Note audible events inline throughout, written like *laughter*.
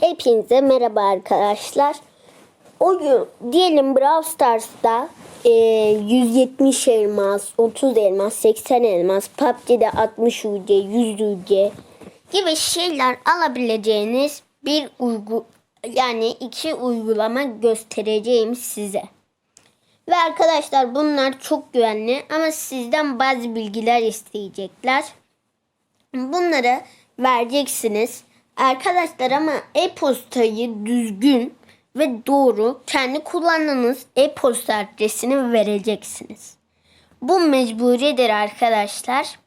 Hepinize merhaba arkadaşlar. Oyun diyelim Brawl Stars'ta e, 170 elmas, 30 elmas, 80 elmas, PUBG'de 60 UC, 100 UC gibi şeyler alabileceğiniz bir uygu yani iki uygulama göstereceğim size. Ve arkadaşlar bunlar çok güvenli ama sizden bazı bilgiler isteyecekler. Bunları vereceksiniz. Arkadaşlar ama e-postayı düzgün ve doğru kendi kullandığınız e-posta adresini vereceksiniz. Bu mecburidir arkadaşlar.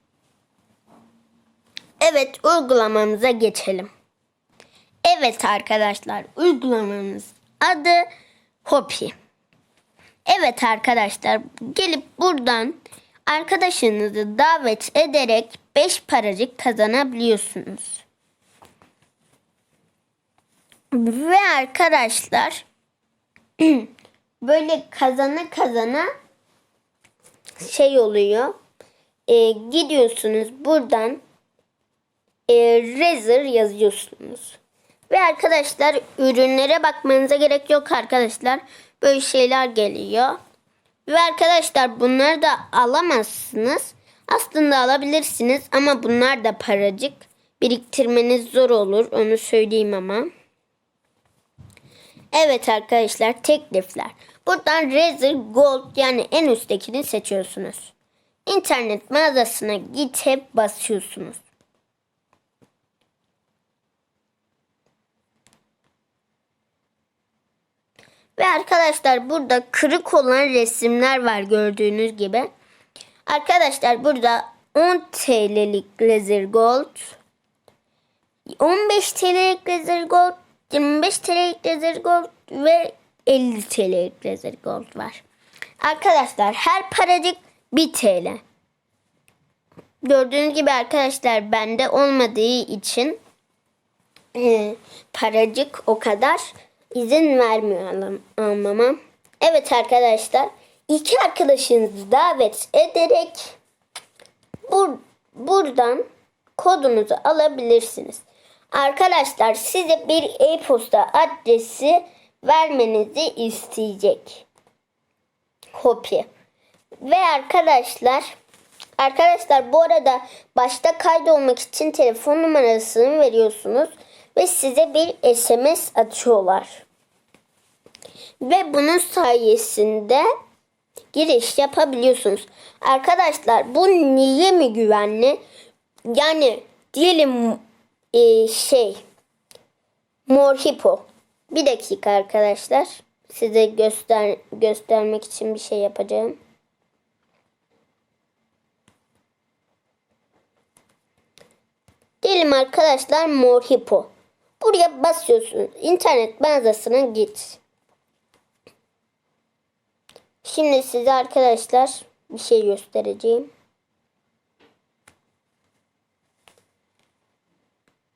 Evet uygulamamıza geçelim. Evet arkadaşlar uygulamamız adı Hopi. Evet arkadaşlar gelip buradan arkadaşınızı davet ederek 5 paracık kazanabiliyorsunuz. Ve arkadaşlar *clears throat* böyle kazana kazana şey oluyor. Ee, gidiyorsunuz buradan e, Razer yazıyorsunuz. Ve arkadaşlar ürünlere bakmanıza gerek yok arkadaşlar. Böyle şeyler geliyor. Ve arkadaşlar bunları da alamazsınız. Aslında alabilirsiniz ama bunlar da paracık. Biriktirmeniz zor olur onu söyleyeyim ama. Evet arkadaşlar teklifler. Buradan Razer Gold yani en üsttekini seçiyorsunuz. İnternet mağazasına gidip basıyorsunuz. Ve arkadaşlar burada kırık olan resimler var gördüğünüz gibi. Arkadaşlar burada 10 TL'lik Razer Gold, 15 TL'lik Razer Gold, 25 TL'lik Razer Gold ve 50 TL'lik Razer Gold var. Arkadaşlar her paracık 1 TL. Gördüğünüz gibi arkadaşlar bende olmadığı için e, paracık o kadar izin vermiyor almama. Evet arkadaşlar iki arkadaşınızı davet ederek bur buradan kodunuzu alabilirsiniz. Arkadaşlar size bir e-posta adresi vermenizi isteyecek. Kopya. Ve arkadaşlar arkadaşlar bu arada başta kaydolmak için telefon numarasını veriyorsunuz ve size bir SMS atıyorlar. Ve bunun sayesinde giriş yapabiliyorsunuz. Arkadaşlar bu niye mi güvenli? Yani diyelim e, şey Mor Hippo. Bir dakika arkadaşlar. Size göster göstermek için bir şey yapacağım. Diyelim arkadaşlar Mor Hippo. Buraya basıyorsunuz. İnternet mağazasına git. Şimdi size arkadaşlar bir şey göstereceğim.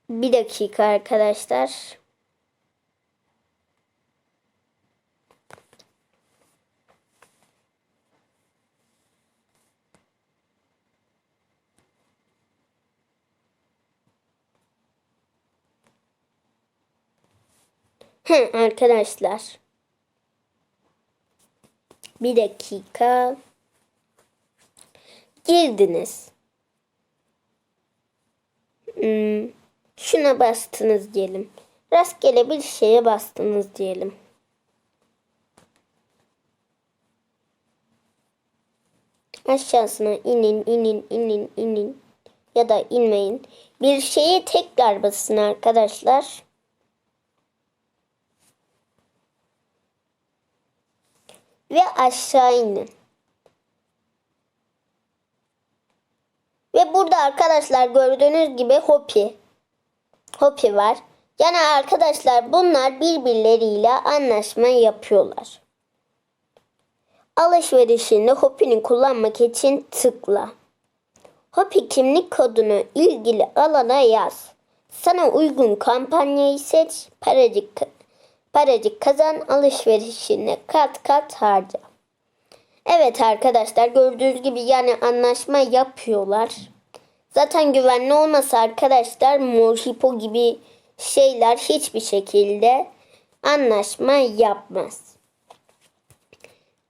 Bir dakika arkadaşlar. He arkadaşlar. Bir dakika. Girdiniz. Hmm, şuna bastınız diyelim. Rastgele bir şeye bastınız diyelim. Aşağısına inin, inin, inin, inin. Ya da inmeyin. Bir şeye tekrar basın arkadaşlar. ve aşağı inin. Ve burada arkadaşlar gördüğünüz gibi Hopi. Hopi var. Yani arkadaşlar bunlar birbirleriyle anlaşma yapıyorlar. Alışverişinde Hopi'ni kullanmak için tıkla. Hopi kimlik kodunu ilgili alana yaz. Sana uygun kampanyayı seç, paracık Paracık kazan alışverişine kat kat harca. Evet arkadaşlar gördüğünüz gibi yani anlaşma yapıyorlar. Zaten güvenli olmasa arkadaşlar Mor Hippo gibi şeyler hiçbir şekilde anlaşma yapmaz.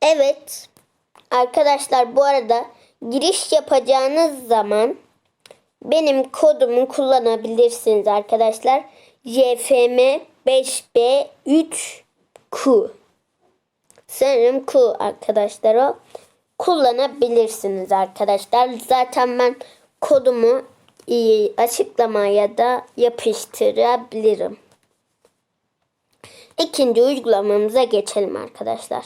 Evet. Arkadaşlar bu arada giriş yapacağınız zaman benim kodumu kullanabilirsiniz arkadaşlar. JFM 5B3Q. Sanırım Q arkadaşlar o. Kullanabilirsiniz arkadaşlar. Zaten ben kodumu e, açıklamaya da yapıştırabilirim. İkinci uygulamamıza geçelim arkadaşlar.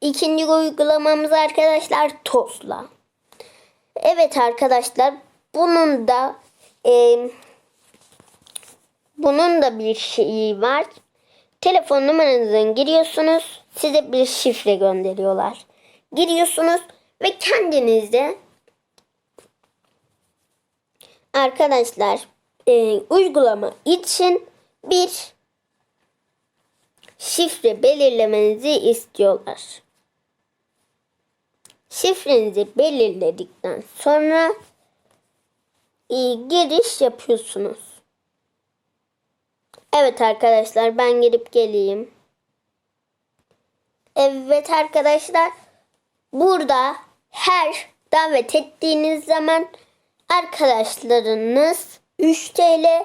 İkinci uygulamamız arkadaşlar TOS'la. Evet arkadaşlar bunun da e, bunun da bir şeyi var. Telefon numaranızı giriyorsunuz. Size bir şifre gönderiyorlar. Giriyorsunuz ve kendinizde arkadaşlar e, uygulama için bir şifre belirlemenizi istiyorlar. Şifrenizi belirledikten sonra e, giriş yapıyorsunuz. Evet arkadaşlar ben girip geleyim. Evet arkadaşlar burada her davet ettiğiniz zaman arkadaşlarınız 3 TL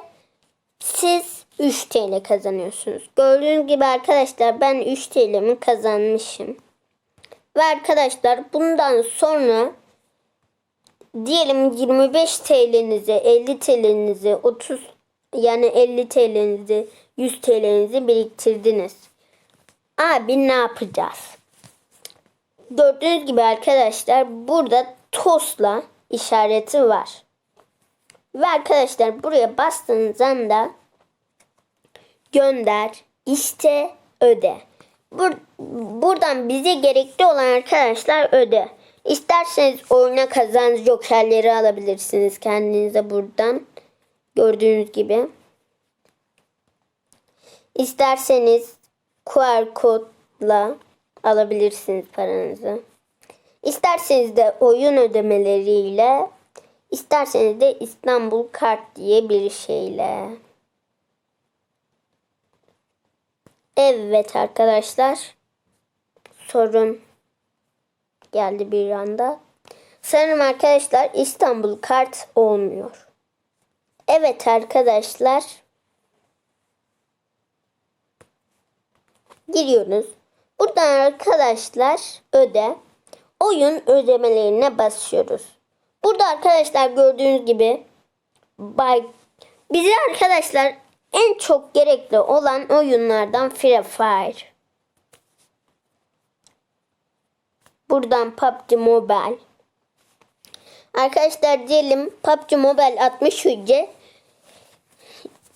siz 3 TL kazanıyorsunuz. Gördüğünüz gibi arkadaşlar ben 3 TL'mi kazanmışım. Ve arkadaşlar bundan sonra diyelim 25 TL'nizi, 50 TL'nizi, 30 yani 50 TL'nizi, 100 TL'nizi biriktirdiniz. Abi ne yapacağız? Gördüğünüz gibi arkadaşlar burada TOS'la işareti var. Ve arkadaşlar buraya bastığınız anda gönder, iste, öde. Bur- buradan bize gerekli olan arkadaşlar öde. İsterseniz oyuna kazan jokerleri alabilirsiniz kendinize buradan. Gördüğünüz gibi. İsterseniz QR kodla alabilirsiniz paranızı. İsterseniz de oyun ödemeleriyle, isterseniz de İstanbul kart diye bir şeyle. Evet arkadaşlar. Sorun geldi bir anda. Sanırım arkadaşlar İstanbul kart olmuyor. Evet arkadaşlar. Giriyoruz. Buradan arkadaşlar öde. Oyun ödemelerine basıyoruz. Burada arkadaşlar gördüğünüz gibi bay bize arkadaşlar en çok gerekli olan oyunlardan Free Fire. Buradan PUBG Mobile. Arkadaşlar diyelim PUBG Mobile 60 hücre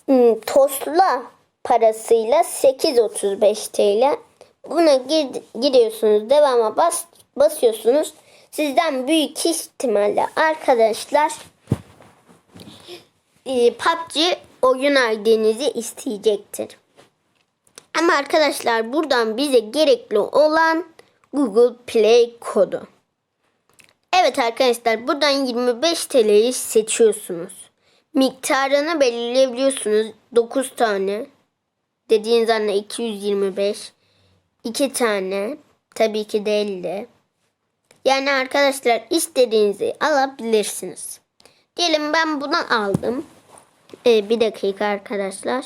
hmm, tosla parasıyla 8.35 TL. Buna gir, giriyorsunuz. Devama bas, basıyorsunuz. Sizden büyük ihtimalle arkadaşlar e, PUBG oyun ID'nizi isteyecektir. Ama arkadaşlar buradan bize gerekli olan Google Play kodu. Evet arkadaşlar buradan 25 TL'yi seçiyorsunuz. Miktarını belirleyebiliyorsunuz. 9 tane. Dediğiniz anda 225. 2 tane. Tabii ki de 50. Yani arkadaşlar istediğinizi alabilirsiniz. Diyelim ben bunu aldım. Ee, bir dakika arkadaşlar.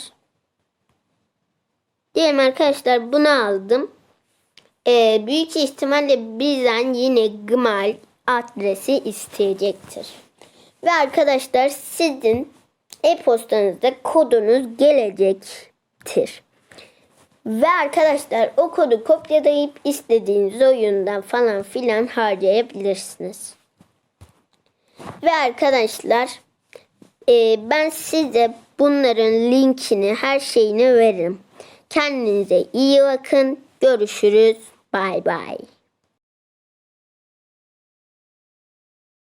Diyelim arkadaşlar bunu aldım. Ee, büyük ihtimalle bizden yine Gmail adresi isteyecektir. Ve arkadaşlar sizin e-postanızda kodunuz gelecektir. Ve arkadaşlar o kodu kopyalayıp istediğiniz oyundan falan filan harcayabilirsiniz. Ve arkadaşlar e, ben size bunların linkini her şeyini veririm. Kendinize iyi bakın. Görüşürüz. Bay bay.